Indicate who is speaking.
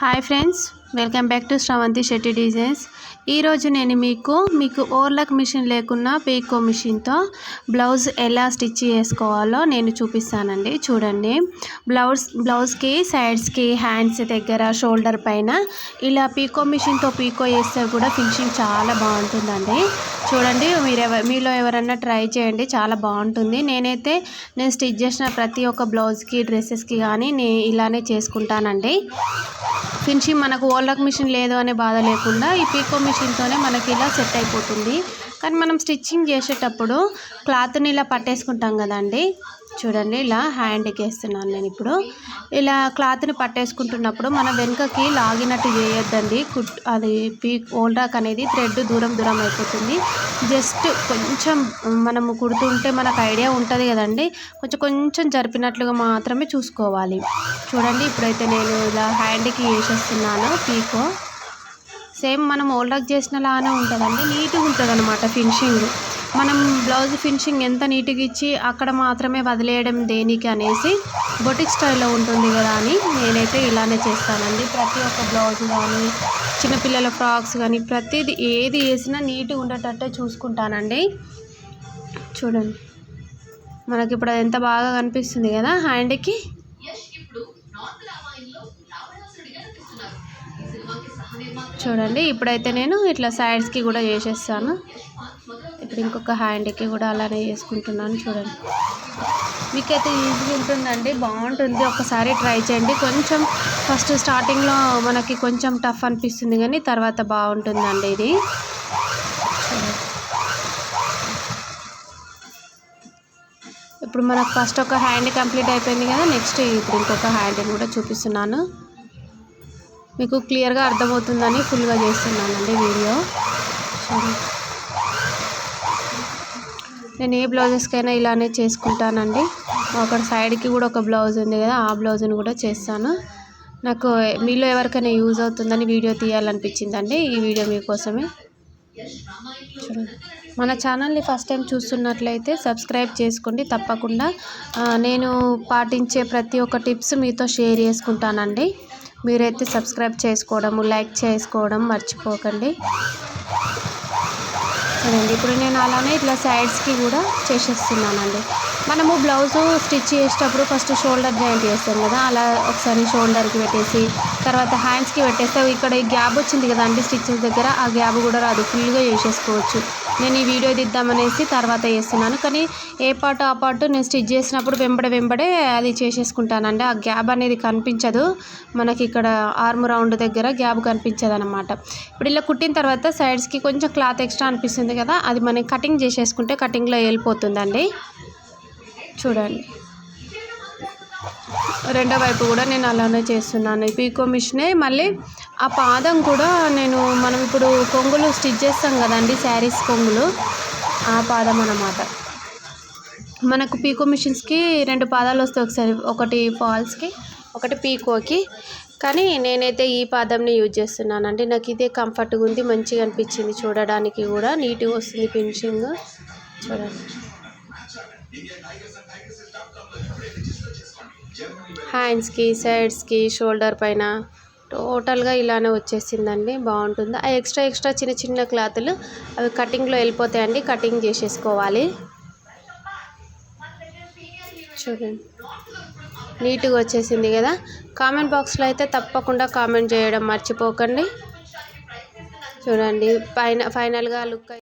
Speaker 1: Hi friends welcome back to Sravanthi Shetty designs ఈరోజు నేను మీకు మీకు ఓర్లక్ మిషన్ లేకున్నా పీకో మిషన్తో బ్లౌజ్ ఎలా స్టిచ్ చేసుకోవాలో నేను చూపిస్తానండి. చూడండి. బ్లౌజ్ బ్లౌజ్కి సైడ్స్కి హ్యాండ్స్ దగ్గర షోల్డర్ పైన ఇలా పీకో మిషన్తో పీకో వేస్తే కూడా ఫినిషింగ్ చాలా బాగుంటుందండి. చూడండి మీరు ఎవ మీలో ఎవరన్నా ట్రై చేయండి చాలా బాగుంటుంది. నేనైతే నేను స్టిచ్ చేసిన ప్రతి ఒక్క బ్లౌజ్కి డ్రెస్సెస్కి కానీ నేను ఇలానే చేసుకుంటానండి. ఫినిషింగ్ మనకు ఓల్డక్ మిషన్ లేదు అనే బాధ లేకుండా ఈ పీకో మిషన్తోనే మనకి ఇలా సెట్ అయిపోతుంది. కానీ మనం స్టిచ్చింగ్ చేసేటప్పుడు క్లాత్ని ఇలా పట్టేసుకుంటాం కదండి. చూడండి ఇలా హ్యాండ్కి వేస్తున్నాను నేను ఇప్పుడు. ఇలా క్లాత్ని పట్టేసుకుంటున్నప్పుడు మన వెనుకకి లాగినట్టు చేయొద్దండి. కుట్ అది పీ ఓల్డాక్ అనేది థ్రెడ్ దూరం దూరం అయిపోతుంది. జస్ట్ కొంచెం మనము కుడుతుంటే మనకు ఐడియా ఉంటుంది కదండి. కొంచెం కొంచెం జరిపినట్లుగా మాత్రమే చూసుకోవాలి. చూడండి ఇప్పుడైతే నేను ఇలా హ్యాండ్కి వేసేస్తున్నాను పీకో. సేమ్ మనం ఓల్డాక్ చేసినలానే ఉంటుందండి. నీట్గా ఉంటుంది అనమాట ఫినిషింగ్ మనం బ్లౌజ్ ఫినిషింగ్ ఎంత నీట్గా ఇచ్చి అక్కడ మాత్రమే వదిలేయడం దేనికి అనేసి బొటిక్ స్టైల్లో ఉంటుంది కదా అని నేనైతే ఇలానే చేస్తానండి. ప్రతి ఒక్క బ్లౌజ్ కానీ చిన్నపిల్లల ఫ్రాక్స్ కానీ ప్రతిది ఏది వేసినా నీట్గా ఉండేటట్టే చూసుకుంటానండి. చూడండి. మనకి ఇప్పుడు అది ఎంత బాగా కనిపిస్తుంది కదా హ్యాండ్కి. చూడండి ఇప్పుడైతే నేను ఇట్లా సైడ్స్కి కూడా చేసేస్తాను. ఇప్పుడు ఇంకొక హ్యాండ్కి కూడా అలానే చేసుకుంటున్నాను చూడండి. మీకైతే ఈజీగా ఉంటుందండి బాగుంటుంది. ఒకసారి ట్రై చేయండి. కొంచెం ఫస్ట్ స్టార్టింగ్లో మనకి కొంచెం టఫ్ అనిపిస్తుంది కానీ తర్వాత బాగుంటుందండి ఇది. ఇప్పుడు మనకు ఫస్ట్ ఒక హ్యాండ్ కంప్లీట్ అయిపోయింది కదా నెక్స్ట్ ఇప్పుడు ఇంకొక హ్యాండ్ని కూడా చూపిస్తున్నాను. మీకు క్లియర్గా అర్థమవుతుందని ఫుల్గా చేస్తున్నానండి వీడియో నేను ఏ బ్లౌజెస్కైనా ఇలానే చేసుకుంటానండి. ఒక సైడ్కి కూడా ఒక బ్లౌజ్ ఉంది కదా ఆ బ్లౌజ్ని కూడా చేస్తాను. నాకు మీలో ఎవరికైనా యూజ్ అవుతుందని వీడియో తీయాలనిపించిందండి ఈ వీడియో మీకోసమే చూడండి మన ఛానల్ని ఫస్ట్ టైం చూస్తున్నట్లయితే సబ్స్క్రైబ్ చేసుకోండి తప్పకుండా. నేను పాటించే ప్రతి ఒక్క టిప్స్ మీతో షేర్ చేసుకుంటానండి. మీరైతే సబ్స్క్రైబ్ చేసుకోవడము లైక్ చేసుకోవడం మర్చిపోకండి. చూడండి ఇప్పుడు నేను అలానే ఇట్లా సైడ్స్కి కూడా చేసేస్తున్నానండి. మనము బ్లౌజ్ స్టిచ్ చేసేటప్పుడు ఫస్ట్ షోల్డర్ జాయింట్ చేస్తాం కదా అలా ఒకసారి షోల్డర్కి పెట్టేసి తర్వాత హ్యాండ్స్కి పెట్టేస్తే ఇక్కడ ఈ గ్యాప్ వచ్చింది కదా అండి స్టిచ్చెస్ దగ్గర ఆ గ్యాప్ కూడా రాదు ఫుల్గా చేసేసుకోవచ్చు. నేను ఈ వీడియో దిద్దామనేసి తర్వాత చేస్తున్నాను కానీ ఏ పార్ట్ ఆ పార్ట్ నేను స్టిచ్ చేసినప్పుడు వెంబడే వెంబడే అది చేసేసుకుంటానండి. ఆ గ్యాప్ అనేది కనిపించదు మనకి ఇక్కడ ఆర్మ్ రౌండ్ దగ్గర గ్యాప్ కనిపించదు అనమాట ఇప్పుడు ఇలా కుట్టిన తర్వాత సైడ్స్కి కొంచెం క్లాత్ ఎక్స్ట్రా అనిపిస్తుంది కదా అది మనం కటింగ్ చేసేసుకుంటే కటింగ్లో వెళ్ళిపోతుందండి. చూడండి. రెండో వైపు కూడా నేను అలానే చేస్తున్నాను. పీకో మిషనే మళ్ళీ ఆ పాదం కూడా నేను మనం ఇప్పుడు కొంగులు స్టిచ్ చేస్తాం కదండి శారీస్ కొంగులు ఆ పాదం అన్నమాట. మనకు పీకో మిషన్స్కి రెండు పాదాలు వస్తాయి ఒకసారి ఒకటి ఫాల్స్కి ఒకటి పీకోకి. కానీ నేనైతే ఈ పాదంని యూజ్ చేస్తున్నానండి. నాకు ఇదే కంఫర్ట్గా ఉంది మంచిగా అనిపించింది చూడడానికి కూడా. నీట్గా వస్తుంది ఫినిషింగ్. చూడండి. హ్యాండ్స్కి సైడ్స్కి షోల్డర్ పైన టోటల్గా ఇలానే వచ్చేసిందండి. బాగుంటుంది. ఆ ఎక్స్ట్రా ఎక్స్ట్రా చిన్న చిన్న క్లాతులు అవి కటింగ్లో వెళ్ళిపోతాయండి. కటింగ్ చేసేసుకోవాలి. చూడండి. నీట్గా వచ్చేసింది కదా. కామెంట్ బాక్స్లో అయితే తప్పకుండా కామెంట్ చేయడం మర్చిపోకండి. చూడండి. పైన ఫైనల్గా లుక్